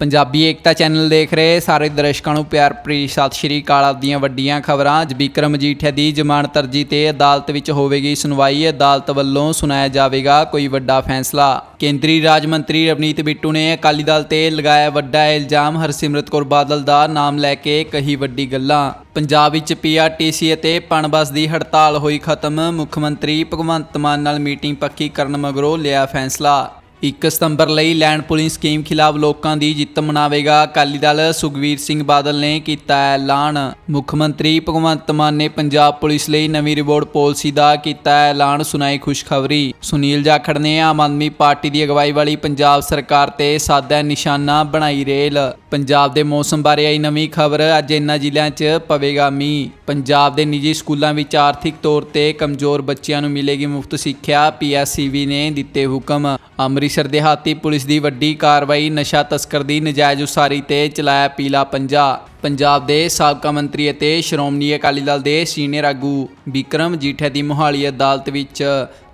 ਪੰਜਾਬੀ ਏਕਤਾ channel ਦੇਖ ਰਹੇ ਸਾਰੇ ਦਰਸ਼ਕਾਂ ਨੂੰ ਪਿਆਰ ਭਰੀ ਸਤਿ ਸ਼੍ਰੀ ਅਕਾਲ। ਆਪਦੀਆਂ ਵੱਡੀਆਂ ਖਬਰਾਂ ਅੱਜ ਬਿਕਰਮ ਮਜੀਠੀਆ ਦੀ ਜ਼ਮਾਨਤ ਅਰਜੀ ਤੇ ਅਦਾਲਤ ਵਿੱਚ ਹੋਵੇਗੀ ਸੁਣਵਾਈ। ਅਦਾਲਤ ਵੱਲੋਂ ਸੁਣਾਇਆ ਜਾਵੇਗਾ ਕੋਈ ਵੱਡਾ ਫੈਸਲਾ। ਕੇਂਦਰੀ ਰਾਜ ਮੰਤਰੀ ਰਵਨੀਤ ਬਿੱਟੂ ਨੇ ਅਕਾਲੀ ਦਲ ਤੇ ਲਗਾਇਆ ਵੱਡਾ ਇਲਜ਼ਾਮ। ਹਰਸਿਮਰਤ ਕੌਰ ਬਾਦਲ ਦਾ ਨਾਮ ਲੈ ਕੇ ਕਹੀ ਵੱਡੀ ਗੱਲਾਂ। ਪੰਜਾਬ ਵਿੱਚ ਪੀਆਰਟੀਸੀ ਅਤੇ ਪਣਬਸ ਦੀ ਹੜਤਾਲ ਹੋਈ ਖਤਮ। ਮੁੱਖ ਮੰਤਰੀ ਭਗਵੰਤ ਮਾਨ ਨਾਲ ਮੀਟਿੰਗ ਪੱਕੀ ਕਰਨ ਮਗਰੋਂ ਲਿਆ ਫੈਸਲਾ। 1 ਸਤੰਬਰ ਲਈ ਲੈਂਡ ਪੁਲਿੰਗ ਸਕੀਮ ਖਿਲਾਫ ਲੋਕਾਂ ਦੀ ਜਿੱਤ ਮਨਾਵੇਗਾ। ਅਕਾਲੀ ਦਲ ਸੁਖਵੀਰ ਸਿੰਘ ਬਾਦਲ ਨੇ ਕੀਤਾ ਐਲਾਨ। ਮੁੱਖ ਮੰਤਰੀ ਭਗਵੰਤ ਮਾਨ ਨੇ ਪੰਜਾਬ ਪੁਲਿਸ ਲਈ ਨਵੀਂ ਰਿਵੋਰਡ ਪਾਲਿਸੀ ਦਾ ਕੀਤਾ ਐਲਾਨ। ਸੁਣਾਈ ਖੁਸ਼ਖਬਰੀ। ਸੁਨੀਲ ਜਾਖੜ ਨੇ ਆਮ ਆਦਮੀ ਪਾਰਟੀ ਦੀ ਅਗਵਾਈ ਵਾਲੀ ਪੰਜਾਬ ਸਰਕਾਰ ਤੇ ਸਾਦਾ ਨਿਸ਼ਾਨਾ ਬਣਾਈ ਰੇਲ। ਪੰਜਾਬ ਦੇ ਮੌਸਮ ਬਾਰੇ ਆਈ ਨਵੀਂ ਖਬਰ। ਅੱਜ ਇਨ੍ਹਾਂ ਜ਼ਿਲ੍ਹਿਆਂ 'ਚ ਪਵੇਗਾ ਮੀਂਹ। ਪੰਜਾਬ ਦੇ ਨਿੱਜੀ ਸਕੂਲਾਂ ਵਿੱਚ ਆਰਥਿਕ ਤੌਰ ਤੇ ਕਮਜ਼ੋਰ ਬੱਚਿਆਂ ਨੂੰ ਮਿਲੇਗੀ ਮੁਫਤ ਸਿੱਖਿਆ। ਪੀਐਸਸੀਬੀ ਨੇ ਦਿੱਤੇ ਹੁਕਮ। ਅੰਮ੍ਰਿਤ ਅੰਮ੍ਰਿਤਸਰ ਦਿਹਾਤੀ ਪੁਲਿਸ ਦੀ ਵੱਡੀ ਕਾਰਵਾਈ, ਨਸ਼ਾ ਤਸਕਰ ਦੀ ਨਜਾਇਜ਼ ਉਸਾਰੀ ਤੇ ਚਲਾਇਆ ਪੀਲਾ ਪੰਜਾ। ਪੰਜਾਬ ਦੇ ਸਾਬਕਾ ਮੰਤਰੀ ਅਤੇ ਸ਼੍ਰੋਮਣੀ ਅਕਾਲੀ ਦਲ ਦੇ ਸੀਨੀਅਰ ਆਗੂ ਵਿਕਰਮ ਜੀਠਾ ਦੀ ਮੋਹਾਲੀ ਅਦਾਲਤ ਵਿੱਚ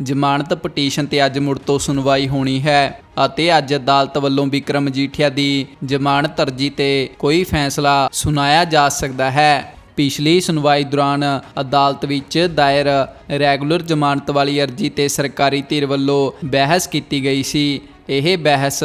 ਜ਼ਮਾਨਤ ਪਟੀਸ਼ਨ ਤੇ ਅੱਜ ਮੁੜ ਤੋਂ ਸੁਣਵਾਈ ਹੋਣੀ ਹੈ ਅਤੇ ਅੱਜ ਅਦਾਲਤ ਵੱਲੋਂ ਵਿਕਰਮ ਜੀਠਿਆ ਦੀ ਜ਼ਮਾਨਤ ਅਰਜੀ ਤੇ ਕੋਈ ਫੈਸਲਾ ਸੁਣਾਇਆ ਜਾ ਸਕਦਾ ਹੈ। ਪਿਛਲੀ ਸੁਣਵਾਈ ਦੌਰਾਨ ਅਦਾਲਤ ਵਿੱਚ ਦਾਇਰ ਰੈਗੂਲਰ ਜ਼ਮਾਨਤ ਵਾਲੀ ਅਰਜੀ ਤੇ ਸਰਕਾਰੀ ਧਿਰ ਵੱਲੋਂ ਬਹਿਸ ਕੀਤੀ ਗਈ ਸੀ। ਇਹ ਬਹਿਸ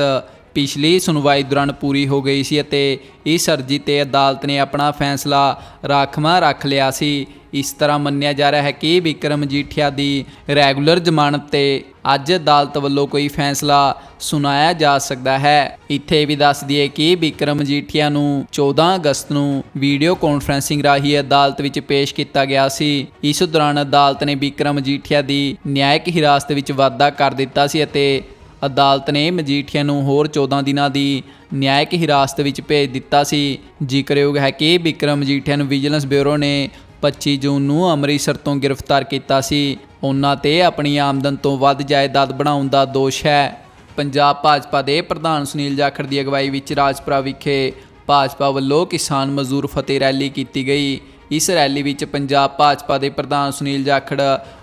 ਪਿਛਲੀ ਸੁਣਵਾਈ ਦੌਰਾਨ ਪੂਰੀ ਹੋ ਗਈ ਸੀ ਅਤੇ ਇਸ ਅਰਜੀ ਤੇ ਅਦਾਲਤ ਨੇ ਆਪਣਾ ਫੈਸਲਾ ਰਾਖਵਾਂ ਰੱਖ ਲਿਆ ਸੀ। ਇਸ ਤਰ੍ਹਾਂ ਮੰਨਿਆ ਜਾ ਰਿਹਾ ਹੈ ਕਿ ਵਿਕਰਮ ਜੀਠਿਆ ਦੀ ਰੈਗੂਲਰ ਜ਼ਮਾਨਤ ਤੇ ਅੱਜ ਅਦਾਲਤ ਵੱਲੋਂ ਕੋਈ ਫੈਸਲਾ ਸੁਣਾਇਆ ਜਾ ਸਕਦਾ ਹੈ। ਇੱਥੇ ਵੀ ਦੱਸ ਦਈਏ ਕਿ ਵਿਕਰਮ ਜੀਠੀਆ ਨੂੰ 14 ਅਗਸਤ ਨੂੰ ਵੀਡੀਓ ਕਾਨਫਰੈਂਸਿੰਗ ਰਾਹੀਂ ਅਦਾਲਤ ਵਿੱਚ ਪੇਸ਼ ਕੀਤਾ ਗਿਆ ਸੀ। ਇਸ ਦੌਰਾਨ ਅਦਾਲਤ ਨੇ ਵਿਕਰਮ ਜੀਠੀਆ ਦੀ ਨਿਆਇਕ ਹਿਰਾਸਤ ਵਿੱਚ ਵਾਧਾ ਕਰ ਦਿੱਤਾ ਸੀ ਅਤੇ ਅਦਾਲਤ ਨੇ ਮਜੀਠੀਆ ਨੂੰ ਹੋਰ 14 ਦਿਨਾਂ ਦੀ ਨਿਆਇਕ ਹਿਰਾਸਤ ਵਿੱਚ ਭੇਜ ਦਿੱਤਾ ਸੀ। ਜ਼ਿਕਰਯੋਗ ਹੈ ਕਿ ਵਿਕਰਮ ਮਜੀਠੀਆ ਨੂੰ ਵਿਜੀਲੈਂਸ ਬਿਊਰੋ ਨੇ 25 ਜੂਨ ਨੂੰ ਅੰਮ੍ਰਿਤਸਰ ਤੋਂ ਗ੍ਰਿਫਤਾਰ ਕੀਤਾ ਸੀ। ਉਹਨਾਂ ਤੇ ਆਪਣੀ ਆਮਦਨ ਤੋਂ ਵੱਧ ਜਾਇਦਾਦ ਬਣਾਉਣ ਦਾ ਦੋਸ਼ ਹੈ। ਪੰਜਾਬ ਭਾਜਪਾ ਦੇ ਪ੍ਰਧਾਨ ਸੁਨੀਲ ਜਾਖੜ ਦੀ ਅਗਵਾਈ ਵਿੱਚ ਰਾਜਪੁਰਾ ਵਿਖੇ ਭਾਜਪਾ ਵੱਲੋਂ ਕਿਸਾਨ ਮਜ਼ਦੂਰ ਫਤਿਹ ਰੈਲੀ ਕੀਤੀ ਗਈ। ਇਸ ਰੈਲੀ ਵਿੱਚ ਪੰਜਾਬ ਭਾਜਪਾ ਦੇ ਪ੍ਰਧਾਨ ਸੁਨੀਲ ਜਾਖੜ,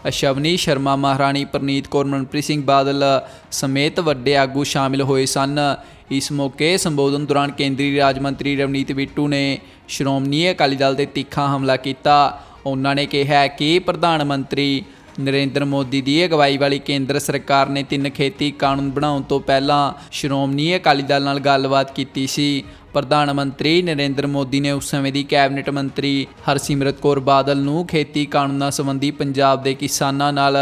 ਅਸ਼ਵਨੀ ਸ਼ਰਮਾ, ਮਹਾਰਾਣੀ ਪ੍ਰਨੀਤ ਕੌਰ, ਮਨਪ੍ਰੀਤ ਸਿੰਘ ਬਾਦਲ ਸਮੇਤ ਵੱਡੇ ਆਗੂ ਸ਼ਾਮਿਲ ਹੋਏ ਸਨ। ਇਸ ਮੌਕੇ ਸੰਬੋਧਨ ਦੌਰਾਨ ਕੇਂਦਰੀ ਰਾਜ ਮੰਤਰੀ ਰਵਨੀਤ ਬਿੱਟੂ ਨੇ ਸ਼੍ਰੋਮਣੀ ਅਕਾਲੀ ਦਲ ਤੇ ਤਿੱਖਾ ਹਮਲਾ ਕੀਤਾ। ਉਹਨਾਂ ਨੇ ਕਿਹਾ ਕਿ ਪ੍ਰਧਾਨ ਮੰਤਰੀ ਨਰਿੰਦਰ ਮੋਦੀ ਦੀ ਅਗਵਾਈ ਵਾਲੀ ਕੇਂਦਰ ਸਰਕਾਰ ਨੇ ਤਿੰਨ ਖੇਤੀ ਕਾਨੂੰਨ ਬਣਾਉਣ ਤੋਂ ਪਹਿਲਾਂ ਸ਼੍ਰੋਮਣੀ ਅਕਾਲੀ ਦਲ ਨਾਲ ਗੱਲਬਾਤ ਕੀਤੀ ਸੀ। ਪ੍ਰਧਾਨ ਮੰਤਰੀ ਨਰਿੰਦਰ ਮੋਦੀ ਨੇ ਉਸ ਸਮੇਂ ਦੀ ਕੈਬਨਿਟ ਮੰਤਰੀ ਹਰਸਿਮਰਤ ਕੌਰ ਬਾਦਲ ਨੂੰ ਖੇਤੀ ਕਾਨੂੰਨਾਂ ਸੰਬੰਧੀ ਪੰਜਾਬ ਦੇ ਕਿਸਾਨਾਂ ਨਾਲ